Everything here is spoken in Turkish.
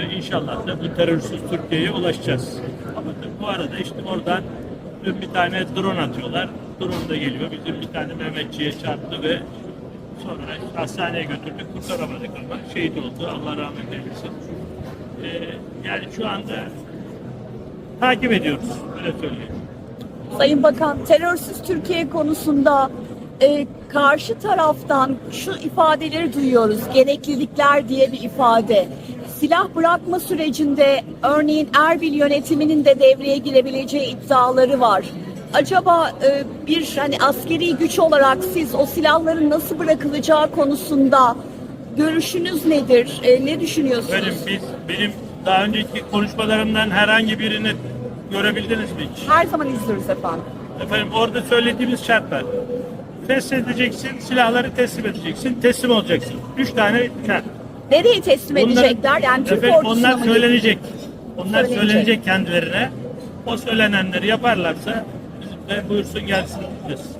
ve inşallah da bu terörsüz Türkiye'ye ulaşacağız. Ama bu arada işte oradan dün bir tane drone atıyorlar. Drone da geliyor. Bizim bir tane Mehmetçiye çarptı ve sonra hastaneye götürdük. Kurtaramadık ama şehit oldu. Allah rahmet eylesin. Ee, yani şu anda takip ediyoruz. Öyle söyleyeyim. Sayın Bakan, terörsüz Türkiye konusunda e, karşı taraftan şu ifadeleri duyuyoruz. Gereklilikler diye bir ifade. Silah bırakma sürecinde örneğin Erbil yönetiminin de devreye girebileceği iddiaları var. Acaba e, bir hani askeri güç olarak siz o silahların nasıl bırakılacağı konusunda görüşünüz nedir? E, ne düşünüyorsunuz? Benim, biz, benim daha önceki konuşmalarımdan herhangi birini görebildiniz mi hiç? Her zaman izliyoruz efendim. Efendim orada söylediğimiz şartlar. Feshedeceksin, silahları teslim edeceksin, teslim olacaksın. Üç tane şart. Nereye teslim Bunlar- edecekler? Yani Türk Efendim, ordusuna onlar mı söylenecek. Onlar Söylenecek. söylenecek kendilerine. O söylenenleri yaparlarsa bizim de buyursun gelsin diyeceğiz.